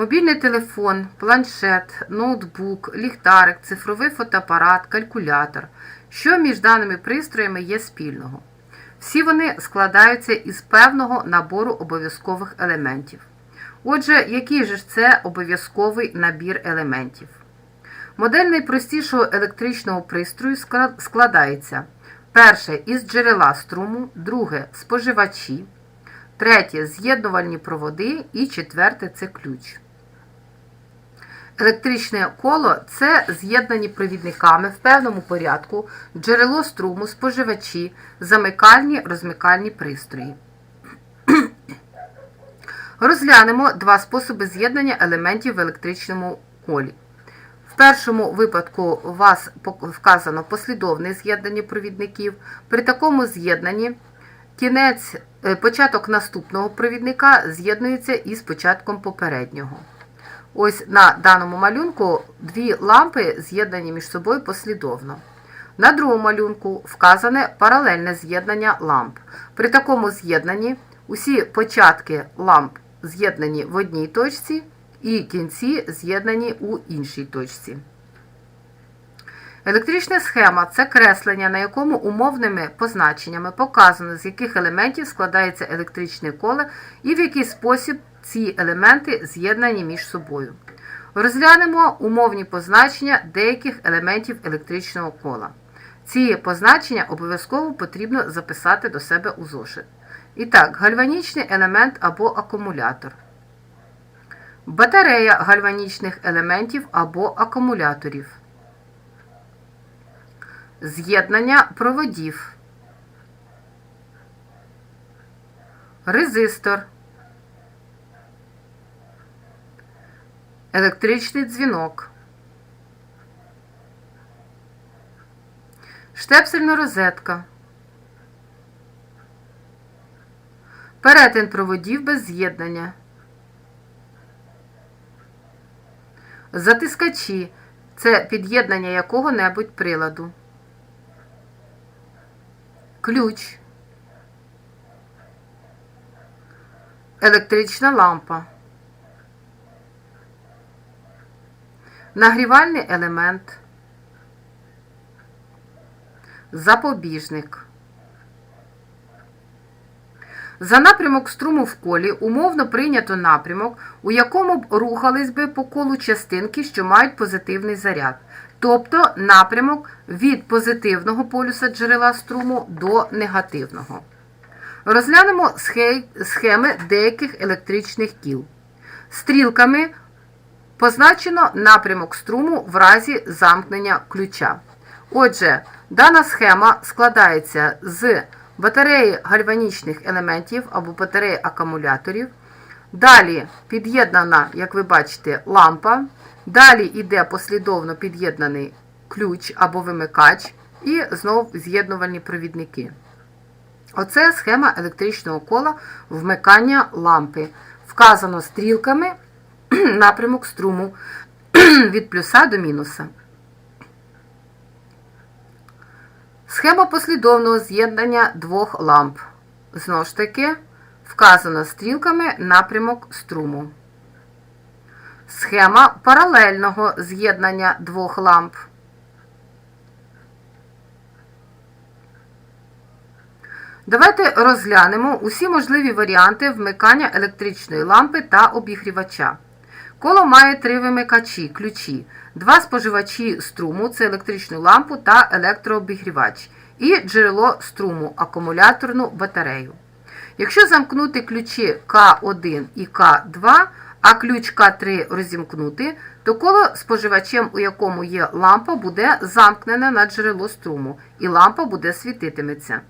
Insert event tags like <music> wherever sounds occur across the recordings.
Мобільний телефон, планшет, ноутбук, ліхтарик, цифровий фотоапарат, калькулятор. Що між даними пристроями є спільного? Всі вони складаються із певного набору обов'язкових елементів. Отже, який же це обов'язковий набір елементів? Модель найпростішого електричного пристрою складається перше із джерела струму, друге споживачі, третє з'єднувальні проводи і четверте це ключ. Електричне коло це з'єднані провідниками в певному порядку джерело струму, споживачі, замикальні розмикальні пристрої. <clears throat> Розглянемо два способи з'єднання елементів в електричному колі. В першому випадку у вас вказано послідовне з'єднання провідників. При такому з'єднанні кінець, е, початок наступного провідника з'єднується із початком попереднього. Ось на даному малюнку дві лампи з'єднані між собою послідовно. На другому малюнку вказане паралельне з'єднання ламп. При такому з'єднанні усі початки ламп з'єднані в одній точці і кінці з'єднані у іншій точці. Електрична схема це креслення, на якому умовними позначеннями показано, з яких елементів складається електричне коле і в який спосіб ці елементи з'єднані між собою. Розглянемо умовні позначення деяких елементів електричного кола. Ці позначення обов'язково потрібно записати до себе у зошит. І так, гальванічний елемент або акумулятор. Батарея гальванічних елементів або акумуляторів. З'єднання проводів. Резистор. Електричний дзвінок. Штепсельна розетка. Перетин проводів без з'єднання. Затискачі це під'єднання якого-небудь приладу. Ключ. Електрична лампа. Нагрівальний елемент. Запобіжник. За напрямок струму в колі умовно прийнято напрямок, у якому б рухались би по колу частинки, що мають позитивний заряд, тобто напрямок від позитивного полюса джерела струму до негативного. Розглянемо схеми деяких електричних кіл. Стрілками позначено напрямок струму в разі замкнення ключа. Отже, дана схема складається з батареї гальванічних елементів або батареї акумуляторів. Далі під'єднана, як ви бачите, лампа. Далі йде послідовно під'єднаний ключ або вимикач, і знов з'єднувальні провідники. Оце схема електричного кола вмикання лампи. Вказано стрілками <clears throat> напрямок струму <clears throat> від плюса до мінуса. Схема послідовного з'єднання двох ламп. Знову ж таки, вказано стрілками напрямок струму. Схема паралельного з'єднання двох ламп. Давайте розглянемо усі можливі варіанти вмикання електричної лампи та обігрівача. Коло має три вимикачі, ключі, два споживачі струму це електричну лампу та електрообігрівач, і джерело струму, акумуляторну батарею. Якщо замкнути ключі К1 і К2, а ключ К3 розімкнути, то коло споживачем, у якому є лампа, буде замкнене на джерело струму, і лампа буде світитиметься.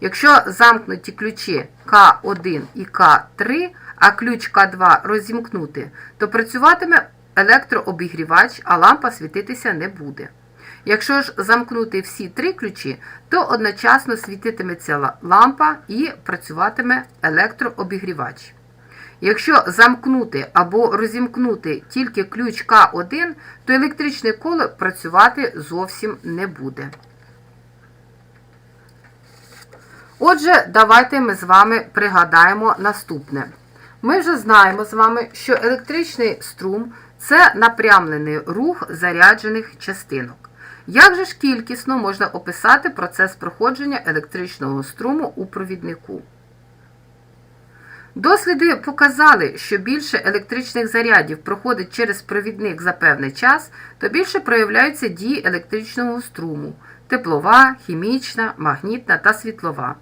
Якщо замкнуті ключі К1 і К3, а ключ К2 розімкнути, то працюватиме електрообігрівач, а лампа світитися не буде. Якщо ж замкнути всі три ключі, то одночасно світитиметься лампа і працюватиме електрообігрівач. Якщо замкнути або розімкнути тільки ключ К1, то електричне коло працювати зовсім не буде. Отже, давайте ми з вами пригадаємо наступне. Ми вже знаємо з вами, що електричний струм це напрямлений рух заряджених частинок. Як же ж кількісно можна описати процес проходження електричного струму у провіднику? Досліди показали, що більше електричних зарядів проходить через провідник за певний час, то більше проявляються дії електричного струму теплова, хімічна, магнітна та світлова.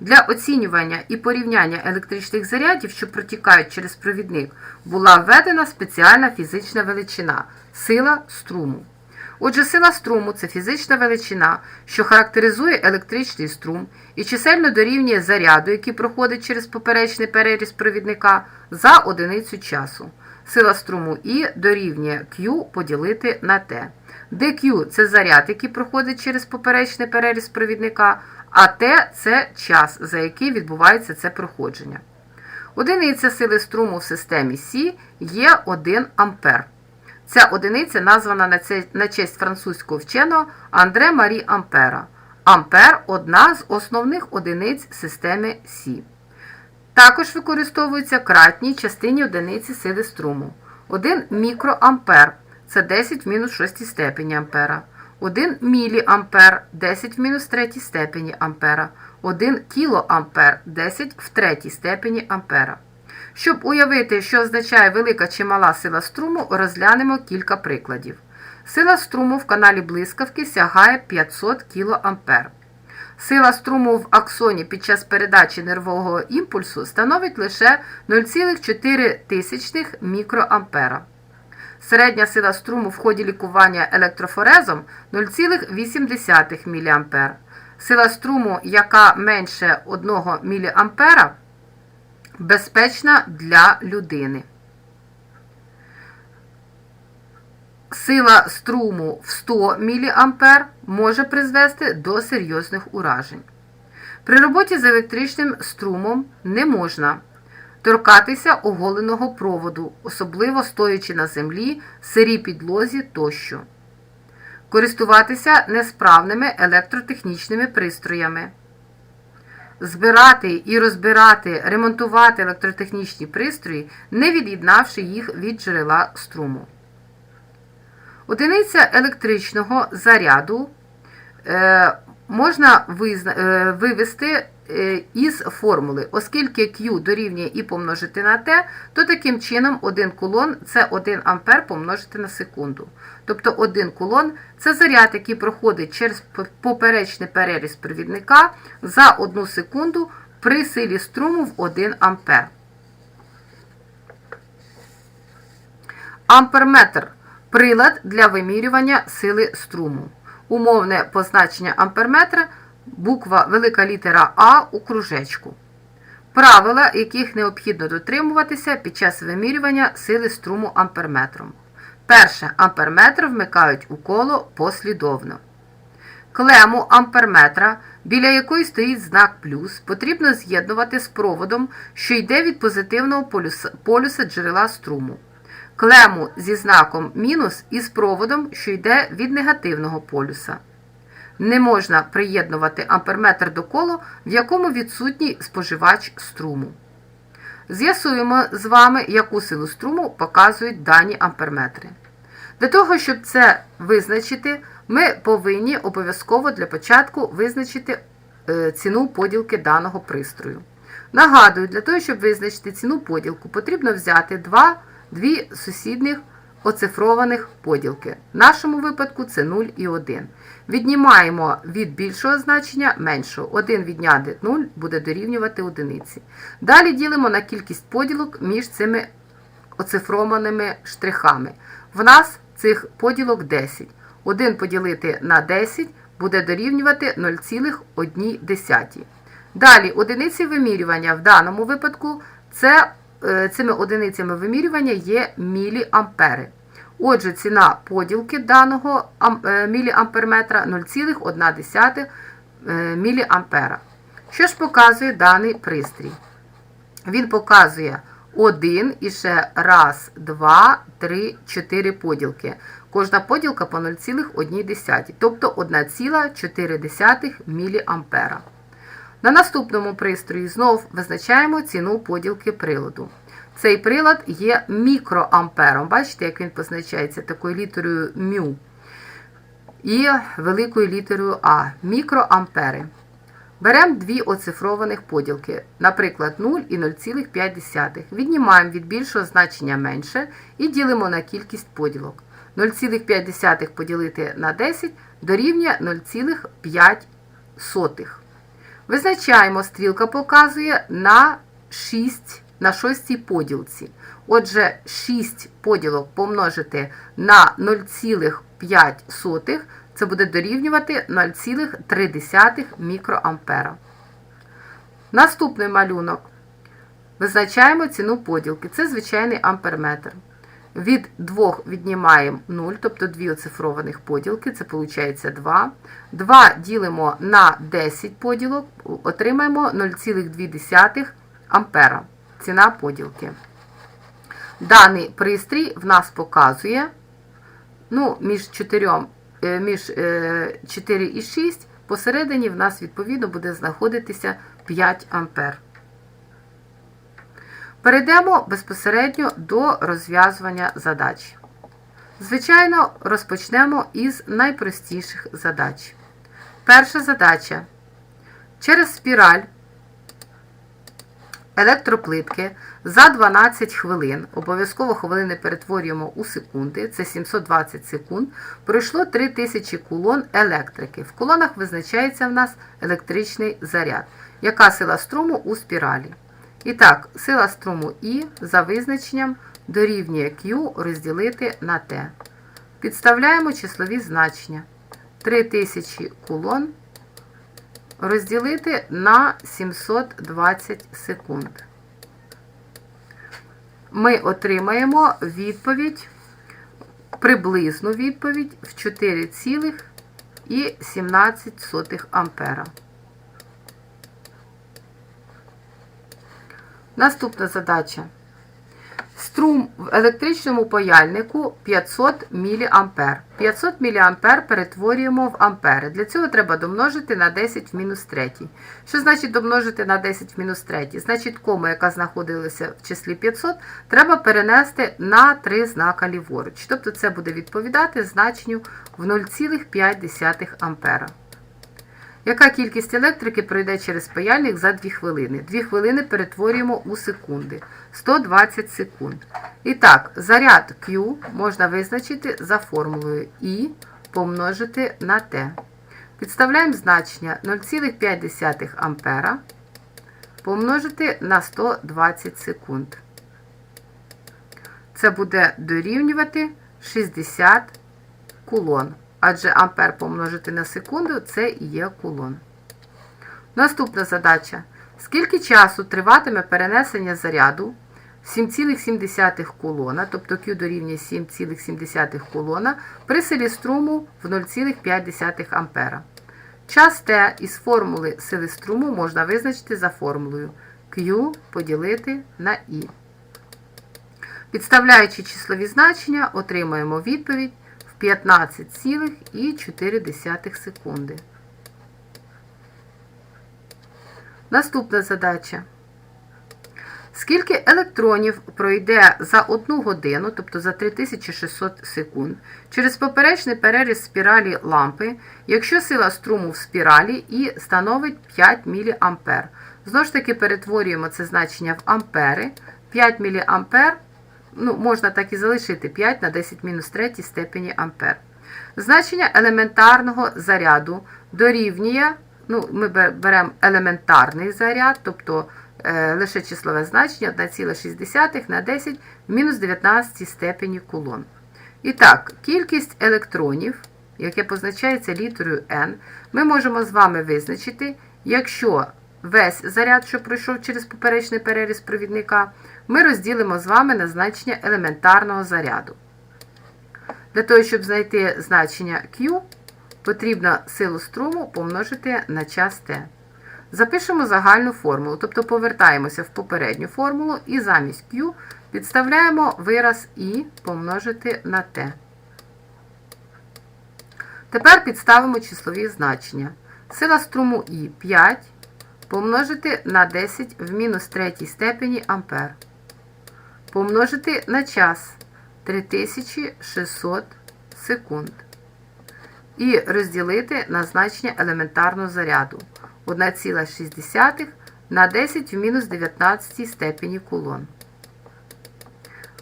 Для оцінювання і порівняння електричних зарядів, що протікають через провідник, була введена спеціальна фізична величина сила струму. Отже, сила струму це фізична величина, що характеризує електричний струм і чисельно дорівнює заряду, який проходить через поперечний переріз провідника за одиницю часу. Сила струму І дорівнює Q поділити на T. де Q – це заряд, який проходить через поперечний переріз провідника, а T – це час, за який відбувається це проходження. Одиниця сили струму в системі Сі є 1 ампер. Ця одиниця названа на, честь французького вченого Андре Марі Ампера. Ампер одна з основних одиниць системи Сі. Також використовуються кратні частині одиниці сили струму. 1 мікроампер це 10 в мінус 6 степені ампера. 1 міліампер 10 в мінус 3 степені ампера. 1 кілоампер 10 в 3 степені ампера. Щоб уявити, що означає велика чи мала сила струму, розглянемо кілька прикладів. Сила струму в каналі блискавки сягає 500 кА. Сила струму в аксоні під час передачі нервового імпульсу становить лише 0,4 мікроампера. Середня сила струму в ході лікування електрофорезом 0,8 мА. Сила струму, яка менше 1 мА, безпечна для людини. Сила струму в 100 мА може призвести до серйозних уражень. При роботі з електричним струмом не можна торкатися оголеного проводу, особливо стоячи на землі, сирій підлозі тощо. Користуватися несправними електротехнічними пристроями. Збирати і розбирати, ремонтувати електротехнічні пристрої, не від'єднавши їх від джерела струму. Одиниця електричного заряду е, можна е, вивести із формули, оскільки Q дорівнює і помножити на T, то таким чином 1 кулон це 1 ампер помножити на секунду. Тобто 1 кулон це заряд, який проходить через поперечний переріз провідника за 1 секунду при силі струму в 1 ампер. Амперметр прилад для вимірювання сили струму. Умовне позначення амперметра буква велика літера А у кружечку. Правила, яких необхідно дотримуватися під час вимірювання сили струму амперметром. Перше, амперметр вмикають у коло послідовно. Клему амперметра, біля якої стоїть знак плюс, потрібно з'єднувати з проводом, що йде від позитивного полюса, полюса джерела струму. Клему зі знаком мінус із проводом, що йде від негативного полюса. Не можна приєднувати амперметр до колу, в якому відсутній споживач струму. З'ясуємо з вами, яку силу струму показують дані амперметри. Для того, щоб це визначити, ми повинні обов'язково для початку визначити е, ціну поділки даного пристрою. Нагадую, для того, щоб визначити ціну поділку, потрібно взяти два, дві сусідних оцифрованих поділки. В нашому випадку це 0 і 1. Віднімаємо від більшого значення меншого. 1 відняти 0 буде дорівнювати одиниці. Далі ділимо на кількість поділок між цими оцифрованими штрихами. В нас цих поділок 10. 1 поділити на 10 буде дорівнювати 0,1. Далі одиниці вимірювання в даному випадку це, е, цими одиницями вимірювання є міліампери. Отже, ціна поділки даного е, міліамперметра 0,1 е, міліампера. Що ж показує даний пристрій? Він показує 1 і ще раз, 2, 3, 4 поділки. Кожна поділка по 0,1, тобто 1,4 міліампера. На наступному пристрої знов визначаємо ціну поділки приладу. Цей прилад є мікроампером. Бачите, як він позначається такою літерою μ і великою літерою А. Мікроампери. Беремо дві оцифрованих поділки, наприклад, 0 і 0,5. Віднімаємо від більшого значення менше і ділимо на кількість поділок. 0,5 поділити на 10 дорівнює 0,5. Визначаємо, стрілка показує на 6 на шостій поділці. Отже, 6 поділок помножити на 0,5 це буде дорівнювати 0,3 мікроампера. Наступний малюнок. Визначаємо ціну поділки. Це звичайний амперметр. Від 2 віднімаємо 0, тобто 2 оцифрованих поділки, це виходить 2. 2 ділимо на 10 поділок, отримаємо 0,2 ампера. Ціна поділки. Даний пристрій в нас показує ну, між 4, між 4 і 6, посередині в нас, відповідно, буде знаходитися 5 ампер. Перейдемо безпосередньо до розв'язування задач. Звичайно, розпочнемо із найпростіших задач. Перша задача. Через спіраль електроплитки за 12 хвилин, обов'язково хвилини перетворюємо у секунди, це 720 секунд, пройшло 3000 кулон електрики. В колонах визначається в нас електричний заряд. Яка сила струму у спіралі? І так, сила струму І за визначенням дорівнює Q розділити на T. Підставляємо числові значення. 3000 кулон розділити на 720 секунд. Ми отримаємо відповідь, приблизну відповідь в 4,17 ампера. Наступна задача. Струм в електричному паяльнику 500 мА. 500 мА перетворюємо в ампери. Для цього треба домножити на 10 в мінус 3. Що значить домножити на 10 в мінус 3? Значить, кому, яка знаходилася в числі 500, треба перенести на 3 знака ліворуч. Тобто це буде відповідати значенню в 0,5 ампера. Яка кількість електрики пройде через паяльник за 2 хвилини? 2 хвилини перетворюємо у секунди. 120 секунд. І так, заряд Q можна визначити за формулою I помножити на T. Підставляємо значення 0,5 ампера помножити на 120 секунд. Це буде дорівнювати 60 кулон. Адже ампер помножити на секунду це і є кулон. Наступна задача. Скільки часу триватиме перенесення заряду 7,7 кулона, тобто Q дорівнює 7,7 кулона, при силі струму в 0,5 ампера. Час T із формули сили струму можна визначити за формулою Q поділити на I. Підставляючи числові значення, отримаємо відповідь 15,4 секунди. Наступна задача. Скільки електронів пройде за 1 годину, тобто за 3600 секунд, через поперечний переріз спіралі лампи, якщо сила струму в спіралі і становить 5 мА. Знову ж таки, перетворюємо це значення в ампери. 5 мА, ну, можна так і залишити 5 на 10 мінус 3 степені ампер. Значення елементарного заряду дорівнює, ну, ми беремо елементарний заряд, тобто е, лише числове значення 1,6 на 10 мінус 19 степені кулон. І так, кількість електронів, яке позначається літерою N, ми можемо з вами визначити, якщо весь заряд, що пройшов через поперечний переріз провідника, ми розділимо з вами на значення елементарного заряду. Для того, щоб знайти значення Q, потрібно силу струму помножити на час T. Запишемо загальну формулу, тобто повертаємося в попередню формулу і замість Q підставляємо вираз I помножити на T. Тепер підставимо числові значення. Сила струму I 5 помножити на 10 в мінус третій степені ампер. Помножити на час 3600 секунд. І розділити на значення елементарного заряду 1,6 на 10 в мінус 19 степені кулон.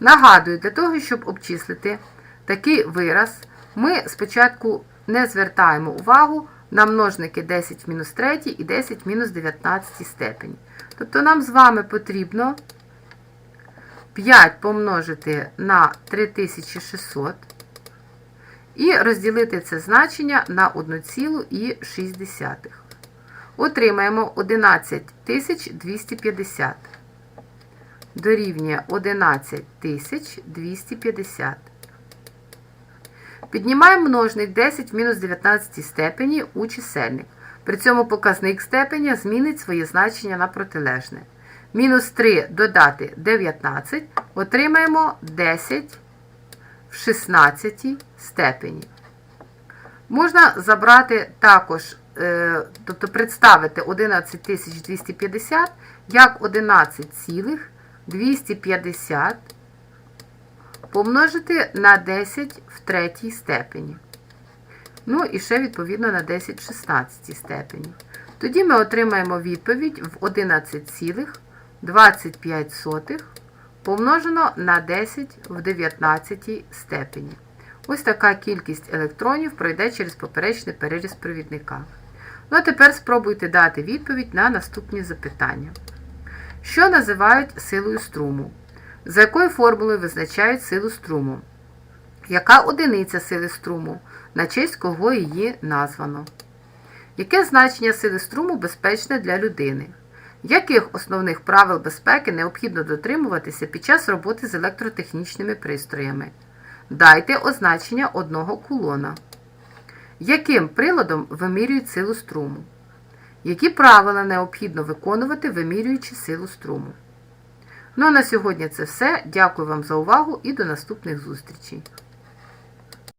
Нагадую, для того, щоб обчислити такий вираз, ми спочатку не звертаємо увагу на множники 10 в мінус 3 і 10 в мінус 19 степені. Тобто нам з вами потрібно 5 помножити на 3600 і розділити це значення на 1,6. Отримаємо 11250 дорівнює 11250. Піднімаємо множник 10 в мінус 19 степені у чисельник. При цьому показник степеня змінить своє значення на протилежне. Мінус 3 додати 19, отримаємо 10 в 16 степені. Можна забрати також, е, тобто представити 11250 як 11,250 помножити на 10 в третій степені. Ну і ще відповідно на 10 в 16 степені. Тоді ми отримаємо відповідь в 11,25 помножено на 10 в 19 степені. Ось така кількість електронів пройде через поперечний переріз провідника. Ну а тепер спробуйте дати відповідь на наступні запитання. Що називають силою струму? За якою формулою визначають силу струму? Яка одиниця сили струму? На честь кого її названо? Яке значення сили струму безпечне для людини? Яких основних правил безпеки необхідно дотримуватися під час роботи з електротехнічними пристроями? Дайте означення одного кулона. Яким приладом вимірюють силу струму? Які правила необхідно виконувати, вимірюючи силу струму? Ну а на сьогодні це все. Дякую вам за увагу і до наступних зустрічей.